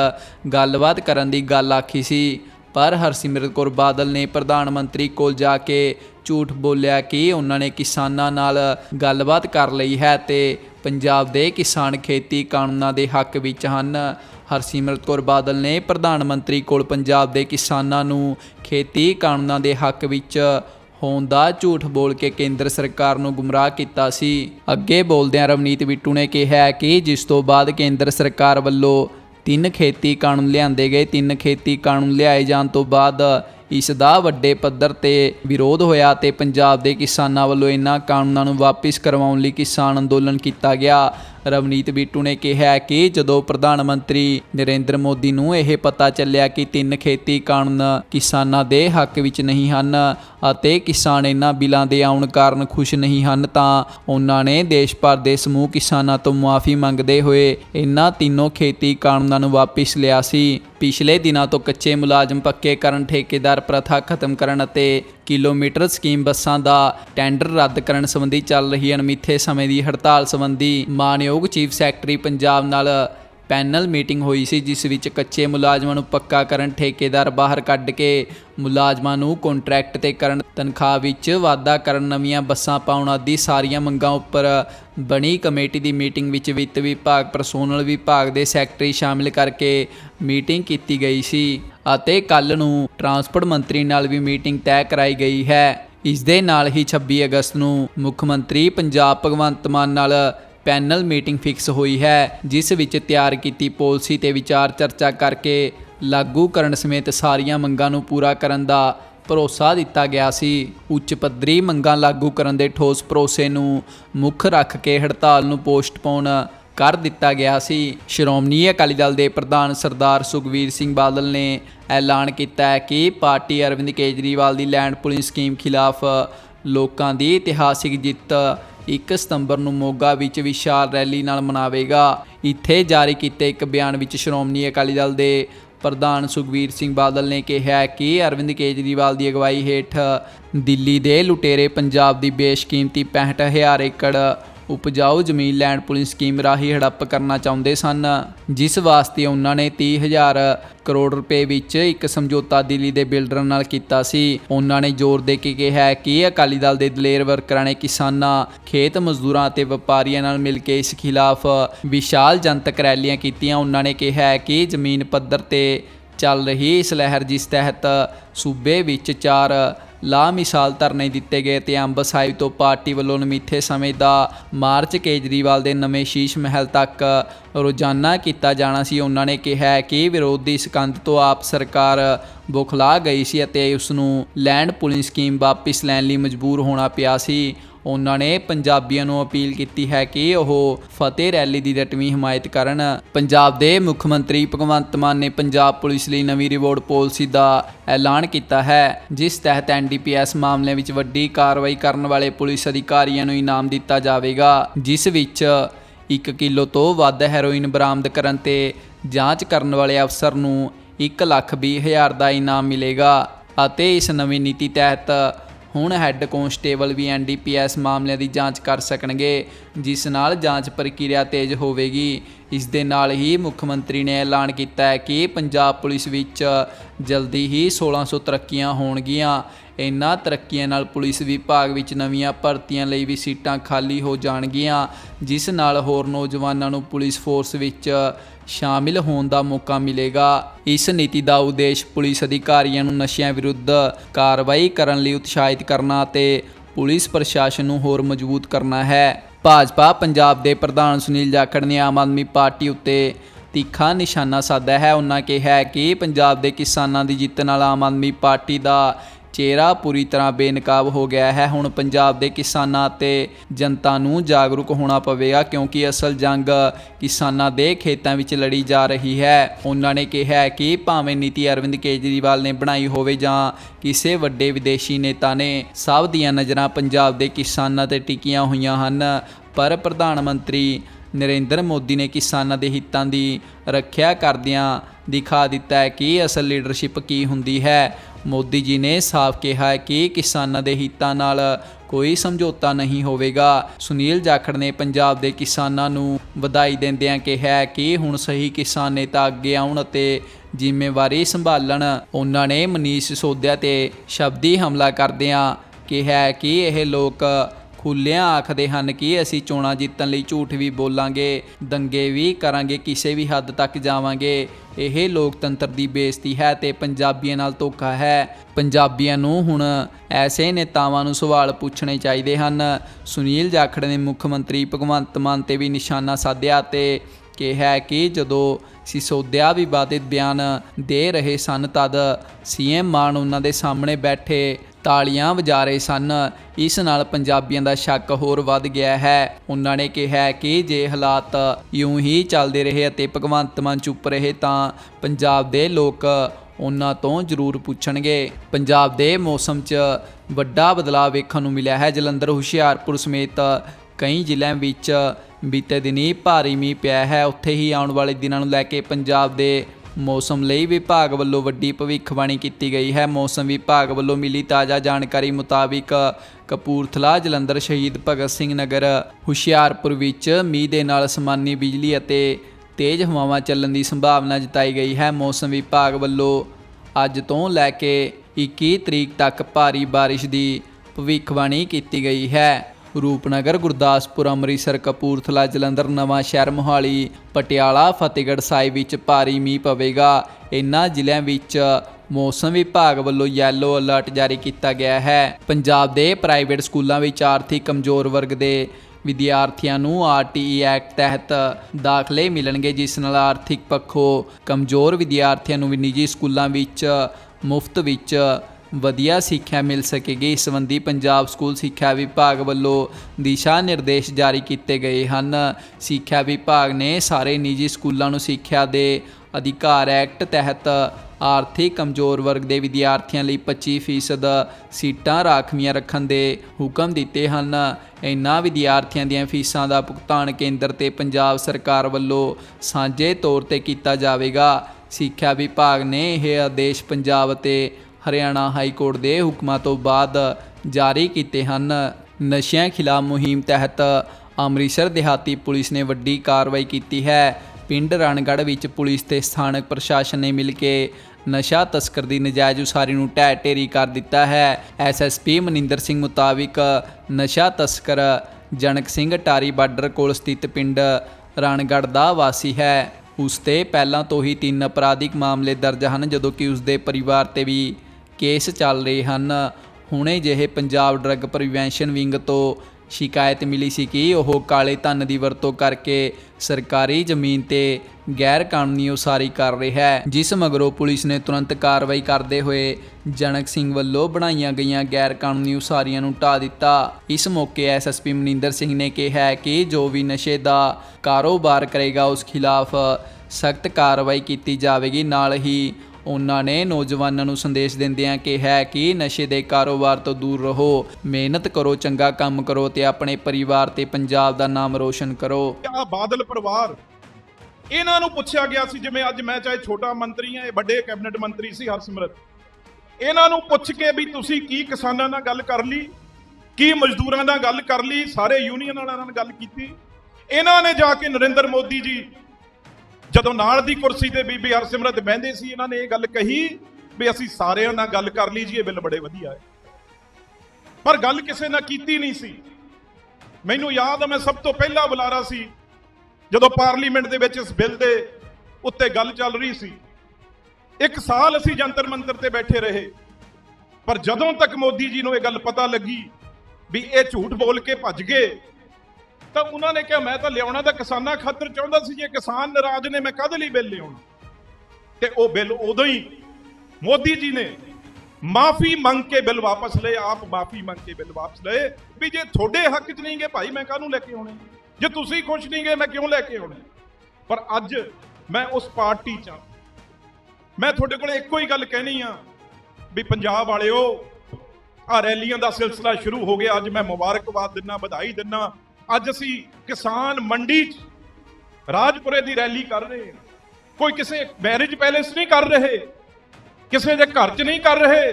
ਗੱਲਬਾਤ ਕਰਨ ਦੀ ਗੱਲ ਆਖੀ ਸੀ। ਪਰ ਹਰਸਿਮਰਤ ਕੌਰ ਬਾਦਲ ਨੇ ਪ੍ਰਧਾਨ ਮੰਤਰੀ ਕੋਲ ਜਾ ਕੇ ਝੂਠ ਬੋਲਿਆ ਕਿ ਉਹਨਾਂ ਨੇ ਕਿਸਾਨਾਂ ਨਾਲ ਗੱਲਬਾਤ ਕਰ ਲਈ ਹੈ ਤੇ ਪੰਜਾਬ ਦੇ ਕਿਸਾਨ ਖੇਤੀ ਕਾਨੂੰਨਾਂ ਦੇ ਹੱਕ ਵਿੱਚ ਹਨ। ਹਰਸਿਮਰਤ ਕੌਰ ਬਾਦਲ ਨੇ ਪ੍ਰਧਾਨ ਮੰਤਰੀ ਕੋਲ ਪੰਜਾਬ ਦੇ ਕਿਸਾਨਾਂ ਨੂੰ ਖੇਤੀ ਕਾਨੂੰਨਾਂ ਦੇ ਹੱਕ ਵਿੱਚ ਹੋਣ ਦਾ ਝੂਠ ਬੋਲ ਕੇ ਕੇਂਦਰ ਸਰਕਾਰ ਨੂੰ ਗੁੰਮਰਾਹ ਕੀਤਾ ਸੀ। ਅੱਗੇ ਬੋਲਦਿਆਂ ਰਵਨੀਤ ਬਿੱਟੂ ਨੇ ਕਿਹਾ ਕਿ ਜਿਸ ਤੋਂ ਬਾਅਦ ਕੇਂਦਰ ਸਰਕਾਰ ਵੱਲੋਂ ਤਿੰਨ ਖੇਤੀ ਕਾਨੂੰਨ ਲਿਆਂਦੇ ਗਏ। ਤਿੰਨ ਖੇਤੀ ਕਾਨੂੰਨ ਲਿਆਏ ਜਾਣ ਤੋਂ ਬਾਅਦ ਇਸ ਦਾ ਵੱਡੇ ਪੱਧਰ ਤੇ ਵਿਰੋਧ ਹੋਇਆ ਤੇ ਪੰਜਾਬ ਦੇ ਕਿਸਾਨਾਂ ਵੱਲੋਂ ਇਹਨਾਂ ਕਾਨੂੰਨਾਂ ਨੂੰ ਵਾਪਿਸ ਕਰਵਾਉਣ ਲਈ ਕਿਸਾਨ ਅੰਦੋਲਨ ਕੀਤਾ ਗਿਆ। ਰਵਨੀਤ ਬਿੱਟੂ ਨੇ ਕਿਹਾ ਕਿ ਜਦੋਂ ਪ੍ਰਧਾਨ ਮੰਤਰੀ ਨਰਿੰਦਰ ਮੋਦੀ ਨੂੰ ਇਹ ਪਤਾ ਚੱਲਿਆ ਕਿ ਤਿੰਨ ਖੇਤੀ ਕਾਨੂੰਨ ਕਿਸਾਨਾਂ ਦੇ ਹੱਕ ਵਿੱਚ ਨਹੀਂ ਹਨ ਅਤੇ ਕਿਸਾਨ ਇਹਨਾਂ ਬਿੱਲਾਂ ਦੇ ਆਉਣ ਕਾਰਨ ਖੁਸ਼ ਨਹੀਂ ਹਨ, ਤਾਂ ਉਹਨਾਂ ਨੇ ਦੇਸ਼ ਭਰ ਦੇ ਸਮੂਹ ਕਿਸਾਨਾਂ ਤੋਂ ਮੁਆਫੀ ਮੰਗਦੇ ਹੋਏ ਇਹਨਾਂ ਤਿੰਨੋਂ ਖੇਤੀ ਕਾਨੂੰਨਾਂ ਨੂੰ ਵਾਪਿਸ ਲਿਆ ਸੀ। ਪਿਛਲੇ ਦਿਨਾਂ ਤੋਂ ਕੱਚੇ ਮੁਲਾਜ਼ਮ ਪੱਕੇ ਕਰਨ ਠੇਕੇਦਾਰ ਪ੍ਰਥਾ ਖਤਮ ਕਰਨ ਅਤੇ ਕਿਲੋਮੀਟਰ ਸਕੀਮ ਬੱਸਾਂ ਦਾ ਟੈਂਡਰ ਰੱਦ ਕਰਨ ਸੰਬੰਧੀ ਚੱਲ ਰਹੀ ਅਣਮਿੱਥੇ ਸਮੇਂ ਦੀ ਹੜਤਾਲ ਸੰਬੰਧੀ ਮਾਨਯੋਗ ਚੀਫ ਸੈਕਟਰੀ ਪੰਜਾਬ ਨਾਲ ਪੈਨਲ ਮੀਟਿੰਗ ਹੋਈ ਸੀ, ਜਿਸ ਵਿੱਚ ਕੱਚੇ ਮੁਲਾਜ਼ਮਾਂ ਨੂੰ ਪੱਕਾ ਕਰਨ ਠੇਕੇਦਾਰ ਬਾਹਰ ਕੱਢ ਕੇ ਮੁਲਾਜ਼ਮਾਂ ਨੂੰ ਕੰਟਰੈਕਟ ਤੇ ਕਰਨ ਤਨਖਾਹ ਵਿੱਚ ਵਾਧਾ ਕਰਨ, ਨਵੀਆਂ ਬੱਸਾਂ ਪਾਉਣ ਆਦਿ ਸਾਰੀਆਂ ਮੰਗਾਂ ਉੱਪਰ ਬਣੀ ਕਮੇਟੀ ਦੀ ਮੀਟਿੰਗ ਵਿੱਚ ਵਿੱਤ ਵਿਭਾਗ ਪਰਸੋਨਲ ਵਿਭਾਗ ਦੇ ਸੈਕਟਰੀ ਸ਼ਾਮਿਲ ਕਰਕੇ ਮੀਟਿੰਗ ਕੀਤੀ ਗਈ ਸੀ ਅਤੇ ਕੱਲ ਨੂੰ ਟਰਾਂਸਪੋਰਟ ਮੰਤਰੀ ਨਾਲ ਵੀ ਮੀਟਿੰਗ ਤੈਅ ਕਰਾਈ ਗਈ ਹੈ। ਇਸ ਦੇ ਨਾਲ ਹੀ 26 ਅਗਸਤ ਨੂੰ ਮੁੱਖ ਮੰਤਰੀ ਪੰਜਾਬ ਭਗਵੰਤ ਮਾਨ ਨਾਲ ਪੈਨਲ ਮੀਟਿੰਗ ਫਿਕਸ ਹੋਈ ਹੈ, ਜਿਸ ਵਿੱਚ ਤਿਆਰ ਕੀਤੀ ਪਾਲਿਸੀ ਤੇ ਵਿਚਾਰ ਚਰਚਾ ਕਰਕੇ ਲਾਗੂ ਕਰਨ ਸਮੇਤ ਸਾਰੀਆਂ ਮੰਗਾਂ ਨੂੰ ਪੂਰਾ ਕਰਨ ਦਾ ਭਰੋਸਾ ਦਿੱਤਾ ਗਿਆ ਸੀ। ਉੱਚ ਪੱਧਰੀ ਮੰਗਾਂ ਲਾਗੂ ਕਰਨ ਦੇ ਠੋਸ ਭਰੋਸੇ ਨੂੰ ਮੁੱਖ ਰੱਖ ਕੇ ਹੜਤਾਲ ਨੂੰ ਪੋਸਟਪੋਨ ਕਰ ਦਿੱਤਾ ਗਿਆ ਸੀ। ਸ਼੍ਰੋਮਣੀ ਅਕਾਲੀ ਦਲ ਦੇ ਪ੍ਰਧਾਨ ਸਰਦਾਰ ਸੁਖਵੀਰ ਸਿੰਘ ਬਾਦਲ ਨੇ ਐਲਾਨ ਕੀਤਾ ਹੈ ਕਿ ਪਾਰਟੀ ਅਰਵਿੰਦ ਕੇਜਰੀਵਾਲ ਦੀ ਲੈਂਡ ਪੁਲਿੰਗ ਸਕੀਮ ਖਿਲਾਫ ਲੋਕਾਂ ਦੀ ਇਤਿਹਾਸਿਕ ਜਿੱਤ 1 ਸਤੰਬਰ ਨੂੰ ਮੋਗਾ ਵਿੱਚ ਵਿਸ਼ਾਲ ਰੈਲੀ ਨਾਲ ਮਨਾਵੇਗਾ। ਇੱਥੇ ਜਾਰੀ ਕੀਤੇ ਇੱਕ ਬਿਆਨ ਵਿੱਚ ਸ਼੍ਰੋਮਣੀ ਅਕਾਲੀ ਦਲ ਦੇ ਪ੍ਰਧਾਨ ਸੁਖਬੀਰ ਸਿੰਘ ਬਾਦਲ ਨੇ ਕਿਹਾ ਕਿ ਅਰਵਿੰਦ ਕੇਜਰੀਵਾਲ ਦੀ ਅਗਵਾਈ ਹੇਠ ਦਿੱਲੀ ਦੇ ਲੁਟੇਰੇ ਪੰਜਾਬ ਦੀ ਬੇਸ਼ਕੀਮਤੀ 65000 ਏਕੜ ਉਪਜਾਊ ਜ਼ਮੀਨ ਲੈਣ ਪੁਲਿਸ ਸਕੀਮ ਰਾਹੀਂ ਹੜੱਪ ਕਰਨਾ ਚਾਹੁੰਦੇ ਸਨ, ਜਿਸ ਵਾਸਤੇ ਉਹਨਾਂ ਨੇ 30000 ਕਰੋੜ ਰੁਪਏ ਵਿੱਚ ਇੱਕ ਸਮਝੌਤਾ ਦਿੱਲੀ ਦੇ ਬਿਲਡਰਾਂ ਨਾਲ ਕੀਤਾ ਸੀ। ਉਹਨਾਂ ਨੇ ਜ਼ੋਰ ਦੇ ਕੇ ਕਿਹਾ ਕਿ ਅਕਾਲੀ ਦਲ ਦੇ ਦਲੇਰ ਵਰਕਰਾਂ ਨੇ ਕਿਸਾਨਾਂ, ਖੇਤ ਮਜ਼ਦੂਰਾਂ ਅਤੇ ਵਪਾਰੀਆਂ ਨਾਲ ਮਿਲ ਕੇ ਇਸ ਖਿਲਾਫ ਵਿਸ਼ਾਲ ਜਨਤਕ ਰੈਲੀਆਂ ਕੀਤੀਆਂ। ਉਹਨਾਂ ਨੇ ਕਿਹਾ ਕਿ ਜ਼ਮੀਨ ਪੱਧਰ ਤੇ ਚੱਲ ਰਹੀ ਇਸ ਲਹਿਰ ਜਿਸ ਤਹਿਤ ਸੂਬੇ ਵਿੱਚ ਚਾਰ ਲਾ ਮਿਸਾਲ ਧਰਨੇ ਦਿੱਤੇ ਗਏ ਤੇ ਅੰਬ ਸਾਹਿਬ ਤੋਂ ਪਾਰਟੀ ਵੱਲੋਂ ਨਮਿੱਥੇ ਸਮੇਂ ਦਾ ਮਾਰਚ ਕੇਜਰੀਵਾਲ ਦੇ ਨਵੇਂ ਸ਼ੀਸ਼ ਮਹਿਲ ਤੱਕ ਰੋਜ਼ਾਨਾ ਕੀਤਾ ਜਾਣਾ ਸੀ। ਉਹਨਾਂ ਨੇ ਕਿਹਾ ਕਿ ਵਿਰੋਧੀ ਸਕੰਦ ਤੋਂ ਆਪ ਸਰਕਾਰ ਬੁਖਲਾ ਗਈ ਸੀ ਅਤੇ ਉਸ ਨੂੰ ਲੈਂਡ ਪੁਲਿੰਗ ਸਕੀਮ ਵਾਪਿਸ ਲੈਣ ਲਈ ਮਜਬੂਰ ਹੋਣਾ ਪਿਆ ਸੀ। ਉਹਨਾਂ ਨੇ ਪੰਜਾਬੀਆਂ ਨੂੰ ਅਪੀਲ ਕੀਤੀ ਹੈ ਕਿ ਉਹ ਫਤਿਹ ਰੈਲੀ ਦੀ ਡਟਵੀਂ ਹਮਾਇਤ ਕਰਨ। ਪੰਜਾਬ ਦੇ ਮੁੱਖ ਮੰਤਰੀ ਭਗਵੰਤ ਮਾਨ ਨੇ ਪੰਜਾਬ ਪੁਲਿਸ ਲਈ ਨਵੀਂ ਰਿਵੋਰਡ ਪਾਲਿਸੀ ਦਾ ਐਲਾਨ ਕੀਤਾ ਹੈ, ਜਿਸ ਤਹਿਤ ਐਨਡੀਪੀਐਸ ਮਾਮਲੇ ਵਿੱਚ ਵੱਡੀ ਕਾਰਵਾਈ ਕਰਨ ਵਾਲੇ ਪੁਲਿਸ ਅਧਿਕਾਰੀਆਂ ਨੂੰ ਇਨਾਮ ਦਿੱਤਾ ਜਾਵੇਗਾ, ਜਿਸ ਵਿੱਚ 1 ਕਿਲੋ ਤੋਂ ਵੱਧ ਹੈਰੋਇਨ ਬਰਾਮਦ ਕਰਨ ਤੇ ਜਾਂਚ ਕਰਨ ਵਾਲੇ ਅਫਸਰ ਨੂੰ 1 ਲੱਖ ਵੀਹ ਹਜ਼ਾਰ ਦਾ ਇਨਾਮ ਮਿਲੇਗਾ ਅਤੇ ਇਸ ਨਵੀਂ ਨੀਤੀ ਤਹਿਤ ਹੁਣ ਹੈੱਡ ਕਾਂਸਟੇਬਲ ਵੀ ਐਨਡੀਪੀਐਸ ਮਾਮਲਿਆਂ ਦੀ ਜਾਂਚ ਕਰ ਸਕਣਗੇ, ਜਿਸ ਨਾਲ ਜਾਂਚ ਪ੍ਰਕਿਰਿਆ ਤੇਜ਼ ਹੋਵੇਗੀ। ਇਸ ਦੇ ਨਾਲ ਹੀ ਮੁੱਖ ਮੰਤਰੀ ਨੇ ਐਲਾਨ ਕੀਤਾ ਹੈ ਕਿ ਪੰਜਾਬ ਪੁਲਿਸ ਵਿੱਚ ਜਲਦੀ ਹੀ 1600 ਤਰੱਕੀਆਂ ਹੋਣਗੀਆਂ। ਇਨ੍ਹਾਂ ਤਰੱਕੀਆਂ ਨਾਲ ਪੁਲਿਸ ਵਿਭਾਗ ਵਿੱਚ ਨਵੀਆਂ ਭਰਤੀਆਂ ਲਈ ਵੀ ਸੀਟਾਂ ਖਾਲੀ ਹੋ ਜਾਣਗੀਆਂ, ਜਿਸ ਨਾਲ ਹੋਰ ਨੌਜਵਾਨਾਂ ਨੂੰ ਪੁਲਿਸ ਫੋਰਸ ਵਿੱਚ ਸ਼ਾਮਿਲ ਹੋਣ ਦਾ ਮੌਕਾ ਮਿਲੇਗਾ। ਇਸ ਨੀਤੀ ਦਾ ਉਦੇਸ਼ ਪੁਲਿਸ ਅਧਿਕਾਰੀਆਂ ਨੂੰ ਨਸ਼ਿਆਂ ਵਿਰੁੱਧ ਕਾਰਵਾਈ ਕਰਨ ਲਈ ਉਤਸ਼ਾਹਿਤ ਕਰਨਾ ਅਤੇ ਪੁਲਿਸ ਪ੍ਰਸ਼ਾਸਨ ਨੂੰ ਹੋਰ ਮਜ਼ਬੂਤ ਕਰਨਾ ਹੈ। ਭਾਜਪਾ ਪੰਜਾਬ ਦੇ ਪ੍ਰਧਾਨ ਸੁਨੀਲ ਜਾਖੜ ਨੇ ਆਮ ਆਦਮੀ ਪਾਰਟੀ ਉੱਤੇ ਤਿੱਖਾ ਨਿਸ਼ਾਨਾ ਸਾਧਿਆ ਹੈ। ਉਹਨਾਂ ਕਿਹਾ ਕਿ ਪੰਜਾਬ ਦੇ ਕਿਸਾਨਾਂ ਦੀ ਜਿੱਤ ਨਾਲ ਆਮ ਆਦਮੀ ਪਾਰਟੀ ਦਾ ਚਿਹਰਾ ਪੂਰੀ ਤਰ੍ਹਾਂ ਬੇਨਕਾਬ ਹੋ ਗਿਆ ਹੈ। ਹੁਣ ਪੰਜਾਬ ਦੇ ਕਿਸਾਨਾਂ ਅਤੇ ਜਨਤਾ ਨੂੰ ਜਾਗਰੂਕ ਹੋਣਾ ਪਵੇਗਾ ਕਿਉਂਕਿ ਅਸਲ ਜੰਗ ਕਿਸਾਨਾਂ ਦੇ ਖੇਤਾਂ ਵਿੱਚ ਲੜੀ ਜਾ ਰਹੀ ਹੈ। ਉਹਨਾਂ ਨੇ ਕਿਹਾ ਕਿ ਭਾਵੇਂ ਨੀਤੀ ਅਰਵਿੰਦ ਕੇਜਰੀਵਾਲ ਨੇ ਬਣਾਈ ਹੋਵੇ ਜਾਂ ਕਿਸੇ ਵੱਡੇ ਵਿਦੇਸ਼ੀ ਨੇਤਾ ਨੇ, ਸਭ ਦੀਆਂ ਨਜ਼ਰਾਂ ਪੰਜਾਬ ਦੇ ਕਿਸਾਨਾਂ ਤੇ ਟਿਕੀਆਂ ਹੋਈਆਂ ਹਨ। ਪਰ ਪ੍ਰਧਾਨ ਮੰਤਰੀ ਨਰਿੰਦਰ ਮੋਦੀ ਨੇ ਕਿਸਾਨਾਂ ਦੇ ਹਿੱਤਾਂ ਦੀ ਰੱਖਿਆ ਕਰਦਿਆਂ ਦਿਖਾ ਦਿੱਤਾ ਹੈ ਕਿ ਅਸਲ ਲੀਡਰਸ਼ਿਪ ਕੀ ਹੁੰਦੀ ਹੈ। ਮੋਦੀ ਜੀ ਨੇ ਸਾਫ਼ ਕਿਹਾ ਹੈ ਕਿ ਕਿਸਾਨਾਂ ਦੇ ਹਿੱਤਾਂ ਨਾਲ ਕੋਈ ਸਮਝੌਤਾ ਨਹੀਂ ਹੋਵੇਗਾ। ਸੁਨੀਲ ਜਾਖੜ ਨੇ ਪੰਜਾਬ ਦੇ ਕਿਸਾਨਾਂ ਨੂੰ ਵਧਾਈ ਦਿੰਦਿਆਂ ਕਿਹਾ ਕਿ ਹੁਣ ਸਹੀ ਕਿਸਾਨ ਨੇਤਾ ਅੱਗੇ ਆਉਣ ਅਤੇ ਜ਼ਿੰਮੇਵਾਰੀ ਸੰਭਾਲਣ। ਉਹਨਾਂ ਨੇ ਮਨੀਸ਼ ਸੋਧਿਆ ਤੇ ਸ਼ਬਦੀ ਹਮਲਾ ਕਰਦਿਆਂ ਕਿਹਾ ਕਿ ਇਹ ਲੋਕ ਖੁੱਲਿਆਂ ਆਖਦੇ ਹਨ ਕਿ ਅਸੀਂ ਚੋਣਾਂ ਜਿੱਤਣ ਲਈ ਝੂਠ ਵੀ ਬੋਲਾਂਗੇ, ਦੰਗੇ ਵੀ ਕਰਾਂਗੇ, ਕਿਸੇ ਵੀ ਹੱਦ ਤੱਕ ਜਾਵਾਂਗੇ। ਇਹ ਲੋਕਤੰਤਰ ਦੀ ਬੇਇੱਜ਼ਤੀ ਹੈ ਤੇ ਪੰਜਾਬੀਆਂ ਨਾਲ ਧੋਖਾ ਹੈ। ਪੰਜਾਬੀਆਂ ਨੂੰ ਹੁਣ ਐਸੇ ਨੇਤਾਵਾਂ ਨੂੰ ਸਵਾਲ ਪੁੱਛਣੇ ਚਾਹੀਦੇ ਹਨ। ਸੁਨੀਲ ਜਾਖੜ ਨੇ ਮੁੱਖ ਮੰਤਰੀ ਭਗਵੰਤ ਮਾਨ ਤੇ ਵੀ ਨਿਸ਼ਾਨਾ ਸਾਧਿਆ ਤੇ ਕਿਹਾ ਕਿ ਜਦੋਂ ਸਿਸੋਦਿਆ ਵਿਵਾਦਿਤ ਬਿਆਨ ਦੇ ਰਹੇ ਸਨ ਤਦ ਸੀਐਮ ਮਾਨ ਉਹਨਾਂ ਦੇ ਸਾਹਮਣੇ ਬੈਠੇ ਤਾਲੀਆਂ ਵਜਾ ਰਹੇ ਸਨ। ਇਸ ਨਾਲ ਪੰਜਾਬੀਆਂ ਦਾ ਸ਼ੱਕ ਹੋਰ ਵੱਧ ਗਿਆ ਹੈ। ਉਹਨਾਂ ਨੇ ਕਿਹਾ ਕਿ ਜੇ ਹਾਲਾਤ ਇਉਂ ਹੀ ਚੱਲਦੇ ਰਹੇ ਅਤੇ ਭਗਵੰਤ ਮਾਨ ਚੁੱਪ ਰਹੇ ਤਾਂ ਪੰਜਾਬ ਦੇ ਲੋਕ ਉਹਨਾਂ ਤੋਂ ਜ਼ਰੂਰ ਪੁੱਛਣਗੇ। ਪੰਜਾਬ ਦੇ ਮੌਸਮ 'ਚ ਵੱਡਾ ਬਦਲਾਅ ਵੇਖਣ ਨੂੰ ਮਿਲਿਆ ਹੈ। ਜਲੰਧਰ, ਹੁਸ਼ਿਆਰਪੁਰ ਸਮੇਤ ਕਈ ਜ਼ਿਲ੍ਹਿਆਂ ਵਿੱਚ ਬੀਤੇ ਦਿਨੀ ਭਾਰੀ ਮੀਂਹ ਪਿਆ ਹੈ। ਉੱਥੇ ਹੀ ਆਉਣ ਵਾਲੇ ਦਿਨਾਂ ਨੂੰ ਲੈ ਕੇ ਪੰਜਾਬ ਦੇ ਮੌਸਮ ਲਈ ਵਿਭਾਗ ਵੱਲੋਂ ਵੱਡੀ ਭਵਿੱਖਬਾਣੀ ਕੀਤੀ ਗਈ ਹੈ। ਮੌਸਮ ਵਿਭਾਗ ਵੱਲੋਂ ਮਿਲੀ ਤਾਜ਼ਾ ਜਾਣਕਾਰੀ ਮੁਤਾਬਿਕ ਕਪੂਰਥਲਾ ਜਲੰਧਰ ਸ਼ਹੀਦ ਭਗਤ ਸਿੰਘ ਨਗਰ ਹੁਸ਼ਿਆਰਪੁਰ ਵਿੱਚ ਮੀਂਹ ਦੇ ਨਾਲ ਸਮਾਨੀ ਬਿਜਲੀ ਅਤੇ ਤੇਜ਼ ਹਵਾਵਾਂ ਚੱਲਣ ਦੀ ਸੰਭਾਵਨਾ ਜਤਾਈ ਗਈ ਹੈ। ਮੌਸਮ ਵਿਭਾਗ ਵੱਲੋਂ ਅੱਜ ਤੋਂ ਲੈ ਕੇ 21 ਤਰੀਕ ਤੱਕ ਭਾਰੀ ਬਾਰਿਸ਼ ਦੀ ਭਵਿੱਖਬਾਣੀ ਕੀਤੀ ਗਈ ਹੈ। ਰੂਪਨਗਰ, ਗੁਰਦਾਸਪੁਰ, ਅੰਮ੍ਰਿਤਸਰ, ਕਪੂਰਥਲਾ, ਜਲੰਧਰ, ਨਵਾਂ ਸ਼ਹਿਰ, ਮੋਹਾਲੀ, ਪਟਿਆਲਾ, ਫਤਿਹਗੜ੍ਹ ਸਾਹਿਬ ਵਿੱਚ ਭਾਰੀ ਮੀਂਹ ਪਵੇਗਾ। ਇਨ੍ਹਾਂ ਜ਼ਿਲ੍ਹਿਆਂ ਵਿੱਚ ਮੌਸਮ ਵਿਭਾਗ ਵੱਲੋਂ ਯੈਲੋ ਅਲਰਟ ਜਾਰੀ ਕੀਤਾ ਗਿਆ ਹੈ। ਪੰਜਾਬ ਦੇ ਪ੍ਰਾਈਵੇਟ ਸਕੂਲਾਂ ਵਿੱਚ ਆਰਥਿਕ ਕਮਜ਼ੋਰ ਵਰਗ ਦੇ ਵਿਦਿਆਰਥੀਆਂ ਨੂੰ ਆਰਟੀਈ ਐਕਟ ਤਹਿਤ ਦਾਖਲੇ ਮਿਲਣਗੇ, ਜਿਸ ਨਾਲ ਆਰਥਿਕ ਪੱਖੋਂ ਕਮਜ਼ੋਰ ਵਿਦਿਆਰਥੀਆਂ ਨੂੰ ਵੀ ਨਿੱਜੀ ਸਕੂਲਾਂ ਵਿੱਚ, ਮੁਫਤ ਵਿੱਚ ਵਧੀਆ ਸਿੱਖਿਆ ਮਿਲ ਸਕੇਗੀ। ਇਸ ਸੰਬੰਧੀ ਪੰਜਾਬ ਸਕੂਲ ਸਿੱਖਿਆ ਵਿਭਾਗ ਵੱਲੋਂ ਦਿਸ਼ਾ ਨਿਰਦੇਸ਼ ਜਾਰੀ ਕੀਤੇ ਗਏ ਹਨ। ਸਿੱਖਿਆ ਵਿਭਾਗ ਨੇ ਸਾਰੇ ਨਿੱਜੀ ਸਕੂਲਾਂ ਨੂੰ ਸਿੱਖਿਆ ਦੇ ਅਧਿਕਾਰ ਐਕਟ ਤਹਿਤ ਆਰਥਿਕ ਕਮਜ਼ੋਰ ਵਰਗ ਦੇ ਵਿਦਿਆਰਥੀਆਂ ਲਈ 25% ਸੀਟਾਂ ਰਾਖਵੀਆਂ ਰੱਖਣ ਦੇ ਹੁਕਮ ਦਿੱਤੇ ਹਨ। ਇਨ੍ਹਾਂ ਵਿਦਿਆਰਥੀਆਂ ਦੀਆਂ ਫੀਸਾਂ ਦਾ ਭੁਗਤਾਨ ਕੇਂਦਰ ਤੇ ਪੰਜਾਬ ਸਰਕਾਰ ਵੱਲੋਂ ਸਾਂਝੇ ਤੌਰ ਤੇ ਕੀਤਾ ਜਾਵੇਗਾ। ਸਿੱਖਿਆ ਵਿਭਾਗ ਨੇ ਇਹ ਆਦੇਸ਼ ਪੰਜਾਬ ਅਤੇ ਹਰਿਆਣਾ ਹਾਈ ਕੋਰਟ ਦੇ ਹੁਕਮਾਂ ਤੋਂ ਬਾਅਦ ਜਾਰੀ ਕੀਤੇ ਹਨ। ਨਸ਼ਿਆਂ ਖਿਲਾਫ ਮੁਹਿੰਮ ਤਹਿਤ ਅੰਮ੍ਰਿਤਸਰ ਦਿਹਾਤੀ ਪੁਲਿਸ ਨੇ ਵੱਡੀ ਕਾਰਵਾਈ ਕੀਤੀ ਹੈ। ਪਿੰਡ ਰਣਗੜ੍ਹ ਵਿੱਚ ਪੁਲਿਸ ਤੇ ਸਥਾਨਕ ਪ੍ਰਸ਼ਾਸਨ ਨੇ ਮਿਲ ਕੇ ਨਸ਼ਾ ਤਸਕਰ ਦੀ ਨਜਾਇਜ਼ ਉਸਾਰੀ ਨੂੰ ਢਹਿ ਢੇਰੀ ਕਰ ਦਿੱਤਾ ਹੈ। ਐਸਐਸਪੀ ਮਨਿੰਦਰ ਸਿੰਘ ਮੁਤਾਬਿਕ ਨਸ਼ਾ ਤਸਕਰ ਜਨਕ ਸਿੰਘ ਟਾਰੀ ਬਾਰਡਰ ਕੋਲ ਸਥਿਤ ਪਿੰਡ ਰਣਗੜ੍ਹ ਦਾ ਵਾਸੀ ਹੈ। ਉਸ ਤੇ ਪਹਿਲਾਂ ਤੋਂ ਹੀ ਤਿੰਨ ਅਪਰਾਧਿਕ ਮਾਮਲੇ ਦਰਜ ਹਨ, ਜਦੋਂ ਕਿ ਉਸ ਦੇ ਪਰਿਵਾਰ ਤੇ ਵੀ ਕੇਸ ਚੱਲ ਰਹੇ ਹਨ। ਹੁਣੇ ਜਿਹੇ ਪੰਜਾਬ ਡਰੱਗ ਪ੍ਰੀਵੈਂਸ਼ਨ ਵਿੰਗ ਤੋਂ ਸ਼ਿਕਾਇਤ ਮਿਲੀ ਸੀ ਕਿ ਉਹ ਕਾਲੇ ਧਨ ਦੀ ਵਰਤੋਂ ਕਰਕੇ ਸਰਕਾਰੀ ਜ਼ਮੀਨ ਤੇ ਗੈਰ ਕਾਨੂੰਨੀ ਉਸਾਰੀ ਕਰ ਰਿਹਾ ਹੈ, ਜਿਸ ਮਗਰੋਂ ਪੁਲਿਸ ਨੇ ਤੁਰੰਤ ਕਾਰਵਾਈ ਕਰਦੇ ਹੋਏ ਜਨਕ ਸਿੰਘ ਵੱਲੋਂ ਬਣਾਈਆਂ ਗਈਆਂ ਗੈਰ ਕਾਨੂੰਨੀ ਉਸਾਰੀਆਂ ਨੂੰ ਢਾ ਦਿੱਤਾ। ਇਸ ਮੌਕੇ ਐਸਐਸਪੀ ਮਨਿੰਦਰ ਸਿੰਘ ਨੇ ਕਿਹਾ ਕਿ ਜੋ ਵੀ ਨਸ਼ੇ ਦਾ ਕਾਰੋਬਾਰ ਕਰੇਗਾ, ਉਸ ਖਿਲਾਫ ਸਖਤ ਕਾਰਵਾਈ ਕੀਤੀ ਜਾਵੇਗੀ। ਨਾਲ ਹੀ ਉਹਨਾਂ ਨੇ ਨੌਜਵਾਨਾਂ ਨੂੰ ਸੰਦੇਸ਼ ਦਿੰਦਿਆਂ ਕਿਹਾ ਕਿ ਨਸ਼ੇ ਦੇ ਕਾਰੋਬਾਰ ਤੋਂ ਦੂਰ ਰਹੋ, ਮਿਹਨਤ ਕਰੋ, ਚੰਗਾ ਕੰਮ ਕਰੋ ਤੇ ਆਪਣੇ ਪਰਿਵਾਰ ਤੇ ਪੰਜਾਬ ਦਾ ਨਾਮ ਰੋਸ਼ਨ ਕਰੋ। ਆ ਬਾਦਲ ਪਰਿਵਾਰ? ਇਹਨਾਂ ਨੂੰ ਪੁੱਛਿਆ ਗਿਆ ਸੀ, ਜਿਵੇਂ ਅੱਜ ਮੈਂ ਚਾਹੇ ਛੋਟਾ ਮੰਤਰੀ ਹਾਂ, ਇਹ ਵੱਡੇ ਕੈਬਨਿਟ ਮੰਤਰੀ ਸੀ ਹਰਸਿਮਰਤ। ਇਹਨਾਂ ਨੂੰ ਪੁੱਛ ਕੇ ਵੀ ਤੁਸੀਂ ਕੀ ਕਿਸਾਨਾਂ ਨਾਲ ਗੱਲ ਕਰ ਲਈ, ਕੀ ਮਜ਼ਦੂਰਾਂ ਨਾਲ ਗੱਲ ਕਰ ਲਈ, ਸਾਰੇ ਯੂਨੀਅਨ ਵਾਲਿਆਂ ਨਾਲ ਗੱਲ ਕੀਤੀ। ਇਹਨਾਂ ਨੇ ਜਾ ਕੇ ਨਰਿੰਦਰ ਮੋਦੀ ਜੀ ਜਦੋਂ ਨਾਲ ਦੀ ਕੁਰਸੀ ਤੇ ਬੀਬੀ ਹਰਸਿਮਰਤ ਬਹਿੰਦੇ ਸੀ, ਇਹਨਾਂ ਨੇ ਇਹ ਗੱਲ ਕਹੀ ਵੀ ਅਸੀਂ ਸਾਰਿਆਂ ਨਾਲ ਗੱਲ ਕਰ ਲਈ ਜੀ, ਇਹ ਬਿੱਲ ਬੜੇ ਵਧੀਆ ਹੈ। ਪਰ ਗੱਲ ਕਿਸੇ ਨਾਲ ਕੀਤੀ ਨਹੀਂ ਸੀ। ਮੈਨੂੰ ਯਾਦ ਹੈ ਮੈਂ ਸਭ ਤੋਂ ਪਹਿਲਾ ਬੁਲਾਰਾ ਸੀ, ਜਦੋਂ ਪਾਰਲੀਮੈਂਟ ਦੇ ਵਿੱਚ ਇਸ ਬਿੱਲ ਦੇ ਉੱਤੇ ਗੱਲ ਚੱਲ ਰਹੀ ਸੀ। ਇੱਕ ਸਾਲ ਅਸੀਂ ਜੰਤਰ ਮੰਤਰ ਤੇ ਬੈਠੇ ਰਹੇ, ਪਰ ਜਦੋਂ ਤੱਕ ਮੋਦੀ ਜੀ ਨੂੰ ਇਹ ਗੱਲ ਪਤਾ ਲੱਗੀ ਵੀ ਇਹ ਝੂਠ ਬੋਲ ਕੇ ਭੱਜ ਗਏ ਤਾਂ ਉਹਨਾਂ ਨੇ ਕਿਹਾ, ਮੈਂ ਤਾਂ ਲਿਆਉਣਾ ਤਾਂ ਕਿਸਾਨਾਂ ਖਾਤਰ ਚਾਹੁੰਦਾ ਸੀ ਜੇ ਕਿਸਾਨ ਨਾਰਾਜ਼ ਨੇ, ਮੈਂ ਕਾਹਦੇ ਲਈ ਬਿੱਲ ਲਿਆਉਣਾ? ਤੇ ਉਹ ਬਿੱਲ ਉਦੋਂ ਹੀ ਮੋਦੀ ਜੀ ਨੇ ਮਾਫੀ ਮੰਗ ਕੇ ਬਿੱਲ ਵਾਪਸ ਲਏ, ਆਪ ਮਾਫੀ ਮੰਗ ਕੇ ਬਿੱਲ ਵਾਪਸ ਲਏ ਵੀ ਜੇ ਤੁਹਾਡੇ ਹੱਕ 'ਚ ਨਹੀਂ ਗਏ ਭਾਈ, ਮੈਂ ਕਾਹਨੂੰ ਲੈ ਕੇ ਆਉਣੇ? ਜੇ ਤੁਸੀਂ ਖੁਸ਼ ਨਹੀਂ ਗਏ ਮੈਂ ਕਿਉਂ ਲੈ ਕੇ ਆਉਣੇ? ਪਰ ਅੱਜ ਮੈਂ ਉਸ ਪਾਰਟੀ 'ਚ ਹਾਂ। ਮੈਂ ਤੁਹਾਡੇ ਕੋਲ ਇੱਕੋ ਹੀ ਗੱਲ ਕਹਿਣੀ ਆ ਵੀ ਪੰਜਾਬ ਵਾਲਿਓ ਆ ਰੈਲੀਆਂ ਦਾ ਸਿਲਸਿਲਾ ਸ਼ੁਰੂ ਹੋ ਗਿਆ, ਅੱਜ ਮੈਂ ਮੁਬਾਰਕਬਾਦ ਦਿੰਨਾ, ਵਧਾਈ ਦਿੰਨਾ। ਅੱਜ ਅਸੀਂ ਕਿਸਾਨ ਮੰਡੀ 'ਚ ਰਾਜਪੁਰੇ ਦੀ ਰੈਲੀ ਕਰ ਰਹੇ ਹਾਂ। ਕੋਈ ਕਿਸੇ ਮੈਰਿਜ ਪੈਲੇਸ ਨਹੀਂ ਕਰ ਰਹੇ, ਕਿਸੇ ਦੇ ਘਰ 'ਚ ਨਹੀਂ ਕਰ ਰਹੇ।